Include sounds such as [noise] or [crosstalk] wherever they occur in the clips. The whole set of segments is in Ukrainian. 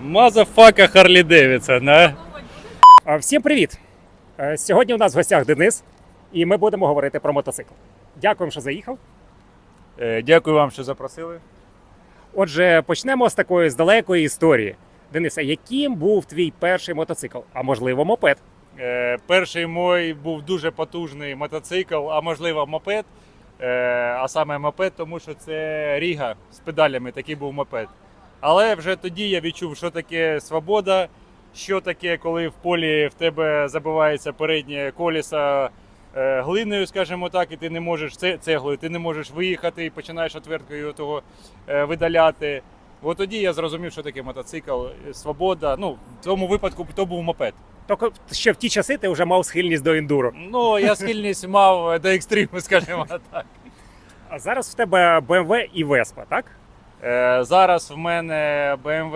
Мазафака Харлі Девідсон, а? А, Всім привіт! Е, Сьогодні у нас в гостях Денис, і ми будемо говорити про мотоцикл. Дякуємо, що заїхав. Е, Дякую вам, що запросили. Отже, почнемо з такої з далекої історії. Дениса, яким був твій перший мотоцикл? А можливо, мопед? Е, Перший мой був дуже потужний мотоцикл, а можливо мопед. Е, А саме мопед, тому що це Ріга з педалями, такий був мопед. Але вже тоді я відчув, що таке свобода, що таке, коли в полі в тебе забивається переднє колесо е, глиною, скажімо так, і ти не можеш це- цеглою, ти не можеш виїхати і починаєш отверткою того е, видаляти. От тоді я зрозумів, що таке мотоцикл, е, свобода. Ну, в цьому випадку то був мопед. Тільки ще в ті часи ти вже мав схильність до ендуро. Ну, я схильність мав до екстриму, скажімо так. А зараз в тебе BMW і Vespa, так? Е, зараз в мене BMW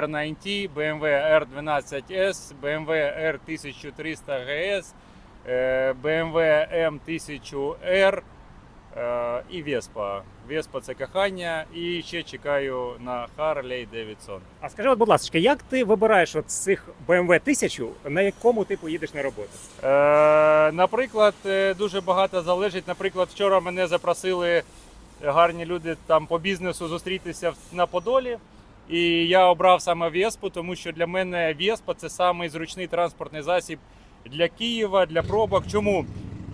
R90, BMW R12S, BMW R1300 GS, е, BMW M1000R е, і Vespa. Vespa це кохання. І ще чекаю на Harley Davidson. А скажи, от, будь ласка, як ти вибираєш от з цих BMW 1000, на якому ти поїдеш на роботу? Е, наприклад, е, дуже багато залежить. Наприклад, вчора мене запросили гарні люди там по бізнесу зустрітися на Подолі. І я обрав саме Веспу, тому що для мене Веспа це самий зручний транспортний засіб для Києва, для пробок. Чому?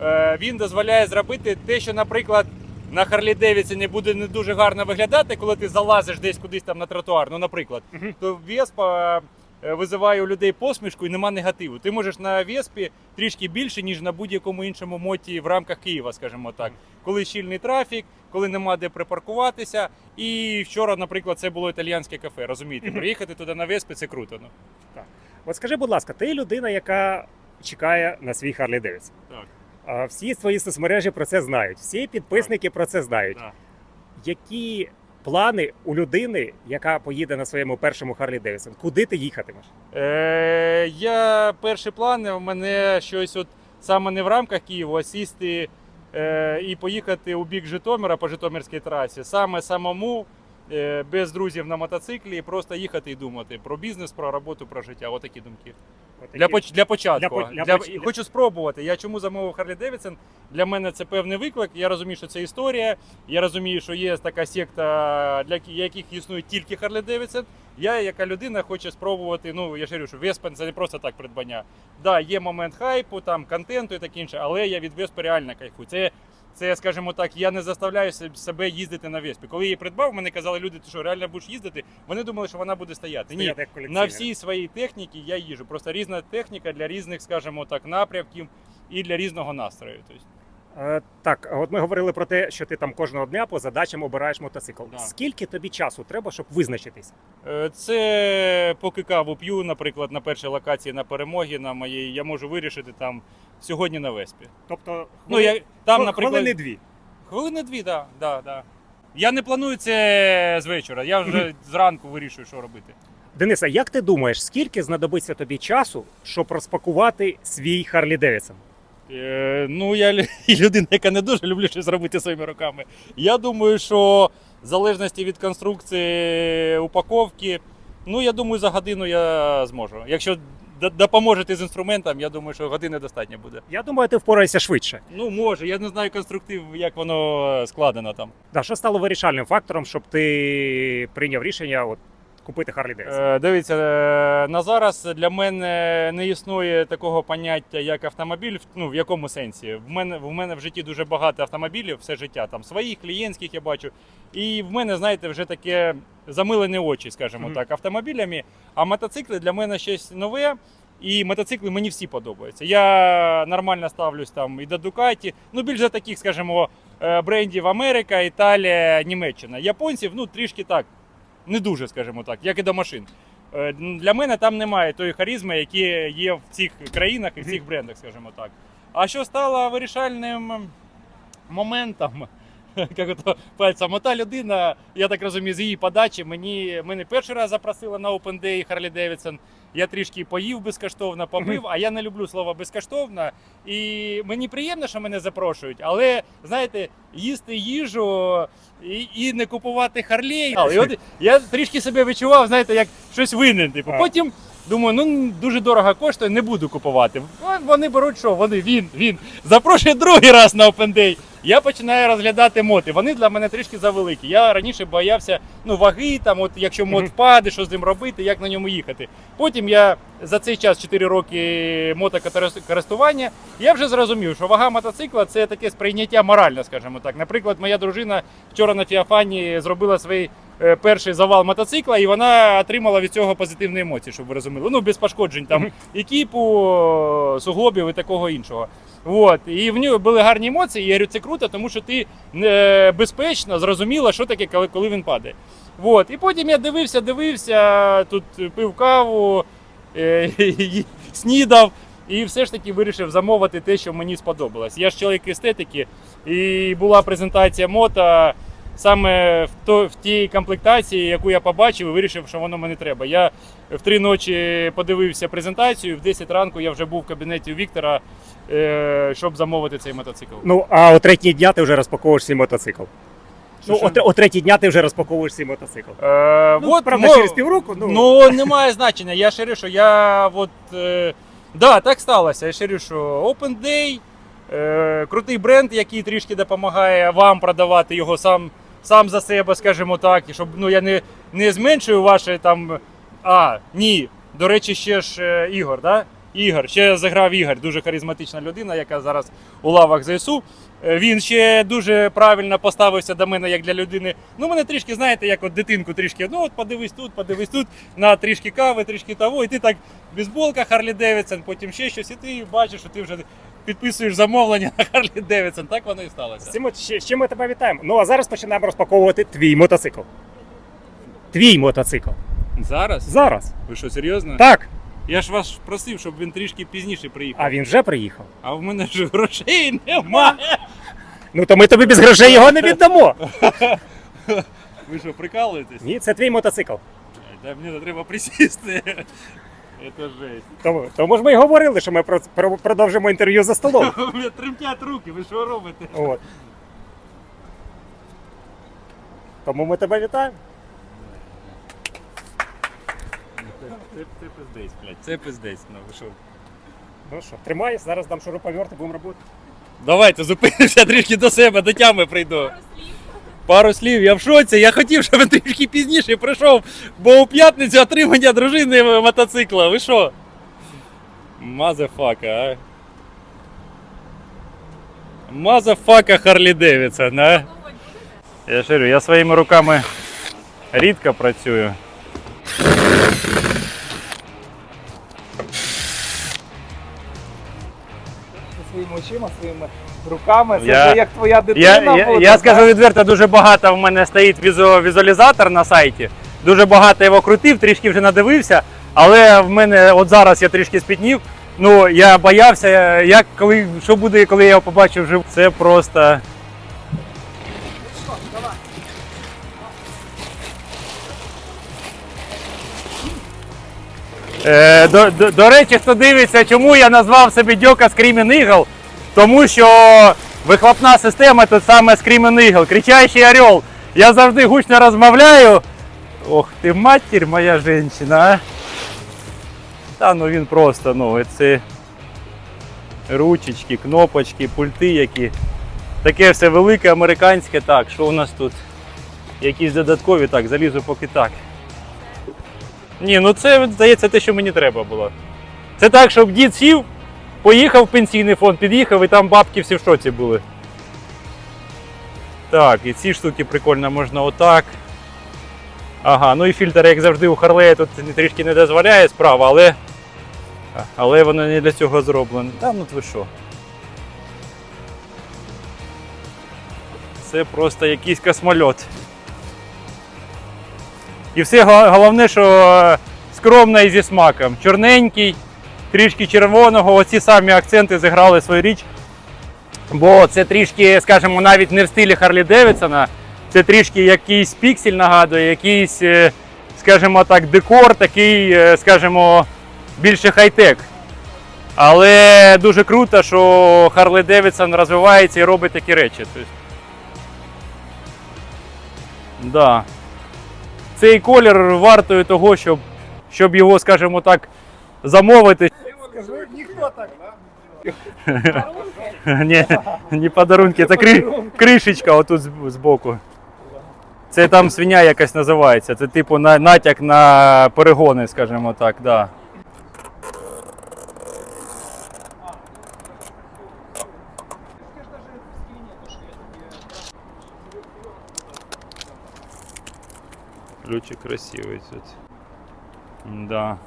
Е, він дозволяє зробити те, що, наприклад, на Харлі Девідсоні буде не дуже гарно виглядати, коли ти залазиш десь кудись там на тротуар. Ну, наприклад, то Веспа визиває у людей посмішку і нема негативу. Ти можеш на Веспі трішки більше, ніж на будь-якому іншому моті в рамках Києва, скажімо так. Коли щільний трафік, коли нема де припаркуватися. І вчора, наприклад, це було італіянське кафе. Розумієте, приїхати туди на Веспі це круто. Ну. От скажи, будь ласка, ти людина, яка чекає на свій Harley Davidson. Так. Всі свої соцмережі про це знають, всі підписники про це знають. Да. Які плани у людини, яка поїде на своєму першому Харлі Девісон? Куди ти їхатимеш? Е, я перші плани в мене щось от саме не в рамках Києва, а сісти е, і поїхати у бік Житомира по Житомирській трасі. Саме самому, без друзів на мотоциклі, і просто їхати і думати про бізнес, про роботу, про життя. Отакі думки. Отакі- Для, поч- для початку. Для для Для- Хочу спробувати. Я чому замовив Харлі Девідсон? Для мене це певний виклик. Я розумію, що це історія. Я розумію, що є така секта, для яких існує тільки Харлі Девідсон. Я, яка людина, хочу спробувати. Ну я ж говорю, що Веспен це не просто так придбання. Да, є момент хайпу, там контенту і таке інше, але я від Веспи реально кайфую. Це. Це, скажімо так, я не заставляю се- себе їздити на Веспі. Коли я її придбав, мене казали люди, ти що реально будеш їздити. Вони думали, що вона буде стояти. Ні, на всій своїй техніці я їжу. Просто різна техніка для різних, скажімо так, напрямків і для різного настрою. Е, так, от ми говорили про те, що ти там кожного дня по задачам обираєш мотоцикл. Да. Скільки тобі часу треба, щоб визначитися? е, це поки каву п'ю, наприклад, на першій локації на перемогі на моїй, я можу вирішити там сьогодні на Веспі. Тобто, Ну, я, там, хвили- наприклад, хвилини дві. хвилини дві, да, да, да. Я не планую це з вечора. Я вже [clears throat] зранку вирішую, що робити. Дениса, як ти думаєш, скільки знадобиться тобі часу, щоб розпакувати свій Harley Davidson? Е, ну, я [laughs] людина, яка не дуже люблю щось робити своїми руками. Я думаю, що в залежності від конструкції упаковки, ну я думаю, за годину я зможу. Якщо допоможете з інструментом, я думаю, що години достатньо буде. Я думаю, ти впораєшся швидше. Ну, може, я не знаю конструктив, як воно складено там. Да, що стало вирішальним фактором, щоб ти прийняв рішення от, купити Harley Davidson? Е, Дивіться, е, на зараз для мене не існує такого поняття, як автомобіль. Ну в якому сенсі? В мене в мене в житті дуже багато автомобілів, все життя там своїх, клієнтських я бачу. І в мене, знаєте, вже таке замилені очі, скажімо Мгм. так, автомобілями. А мотоцикли для мене щось нове. І мотоцикли мені всі подобаються. Я нормально ставлюсь там і до Дукаті. Ну, більше таких, скажімо, е, брендів Америка, Італія, Німеччина. Японців, ну, трішки так, не дуже, скажімо так, як і до машин. Е, Для мене там немає тої харизми, які є в цих країнах і в цих брендах, скажімо так. А що стало вирішальним моментом? [laughs] як то пальцем. Ота людина, я так розумію, з її подачі мені мене перший раз запросила на Open Day Харлі Девідсон. Я трішки поїв безкоштовно, попив, а я не люблю слово безкоштовно. І мені приємно, що мене запрошують, але знаєте, їсти їжу і, і не купувати харлей. І от я трішки себе відчував, знаєте, як щось винен. Типу. Потім думаю, ну дуже дорого коштує, не буду купувати. Вони беруть що? Вони він, він запрошує другий раз на Open Day. Я починаю розглядати моти. Вони для мене трішки завеликі. Я раніше боявся ну, ваги, там, от, якщо мод впаде, що з ним робити, як на ньому їхати. Потім я за цей час 4 роки мотокористування, я вже зрозумів, що вага мотоцикла це таке сприйняття моральне, скажімо так. Наприклад, моя дружина вчора на Фіафані зробила свій е, перший завал мотоцикла, і вона отримала від цього позитивні емоції, щоб ви розуміли. Ну, без пошкоджень там екіпу, суглобів і такого іншого. От. І в нього були гарні емоції. І я говорю, це круто, тому що ти е, безпечно зрозуміла, що таке, коли, коли він падає. От. І потім я дивився, дивився, тут пив каву, е, [laughs] снідав. І все ж таки вирішив замовити те, що мені сподобалось. Я ж чоловік естетики, і була презентація мото саме в, то, в тій комплектації, яку я побачив, і вирішив, що воно мені треба. Я в три ночі подивився презентацію, в 10 ранку я вже був в кабінеті у Віктора, е, щоб замовити цей мотоцикл. Ну, а о третій дня ти вже розпаковуєш свій мотоцикл. Ну, о, о третій дня ти вже розпаковуєш свій мотоцикл. Е, Ну, от, правда, мо- через півроку. Ну, Ну, немає значення. Я говорю, що я от. Е, да, так сталося. Я говорю, що Open Day, е, крутий бренд, який трішки допомагає вам продавати його сам, сам за себе, скажімо так. І щоб ну, я не, не зменшую ваше там. А, ні. До речі, ще ж е, Ігор, да? Ігор, ще заграв Ігор, дуже харизматична людина, яка зараз у лавах ЗСУ. Е, Він ще дуже правильно поставився до мене як для людини. Ну, мене трішки, знаєте, як от дитинку трішки, ну от подивись тут, подивись тут, на трішки кави, трішки того, і ти так бейсболка Харлі Девідсон, потім ще щось, і ти бачиш, що ти вже підписуєш замовлення на Харлі Девідсон. Так воно і з сталося. цим, от ще- ми тебе вітаємо. Ну, а зараз починаємо розпаковувати твій мотоцикл. Твій мотоцикл. Зараз? Зараз. Ви що, серйозно? Так. Я ж вас просив, щоб він трішки пізніше приїхав. А він вже приїхав. А в мене ж грошей немає. Ну то ми тобі без грошей його не віддамо. [laughs] Ви що, прикалуєтесь? Ні, це твій мотоцикл. Та мені треба присісти. Це жесть. Тому, тому ж ми й говорили, що ми про, про- продовжимо інтерв'ю за столом. [laughs] У мене тремтять руки, ви що робите? От. Тому ми тебе вітаємо. Це, це пиздець, блядь. Це пиздець, ну ви що? Ну що, тримай, зараз дам шуруповерт і будемо робити. Давайте зупинимося трішки до себе, до тями прийду. Пару слів, я в шоці. Я хотів, щоб він трішки пізніше прийшов, бо у п'ятницю отримання дружини мотоцикла. Ви що? Мазафака, а? Мазафака Харлі Девідсон, а? Я говорю, я своїми руками рідко працюю. своїми очима, своїми руками. Це Я- вже як твоя дитина Я, я, буде. я так? скажу відверто, дуже багато в мене стоїть візу- візуалізатор на сайті. Дуже багато його крутив, трішки вже надивився. Але в мене от зараз я трішки спітнів. Ну, я боявся, як коли, що буде, коли я його побачив вживу. Це просто. Е, до, до, до речі, хто дивиться, чому я назвав себе Дьока Screaming Eagle, тому що вихлопна система тут саме Screaming Eagle, кричащий орел. Я завжди гучно розмовляю. Ох ти матір моя жінка, а. Та ну він просто, ну, це ручечки, кнопочки, пульти які. Таке все велике, американське. Так, що у нас тут? Якісь додаткові, так, залізу поки так. Ні, ну це здається те, що мені треба було. Це так, щоб дід сів, поїхав в пенсійний фонд, під'їхав і там бабки всі в шоці були. Так, і ці штуки прикольно можна отак. Ага, ну і фільтр, як завжди, у Харлея тут трішки не дозволяє справа, але. Але воно не для цього зроблено. Та ну ви що. Це просто якийсь космольот. І все головне, що скромно і зі смаком. Чорненький, трішки червоного, оці самі акценти зіграли свою річ. Бо це трішки, скажімо, навіть не в стилі Харлі Девідсона, це трішки якийсь піксель нагадує, якийсь, е, скажімо так, декор, такий, е, скажімо, більше хай-тек. Але дуже круто, що Харлі Девідсон розвивається і робить такі речі. Да. Цей колір вартує того, щоб, щоб його, скажімо так, замовити. Скажи, ніхто так. [laughs] Ні, не подарунки, це кри, кришечка отут з- збоку. Це там свиня якась називається. Це типу на, натяк на перегони, скажімо так, да. Ключик красивий тут. Да.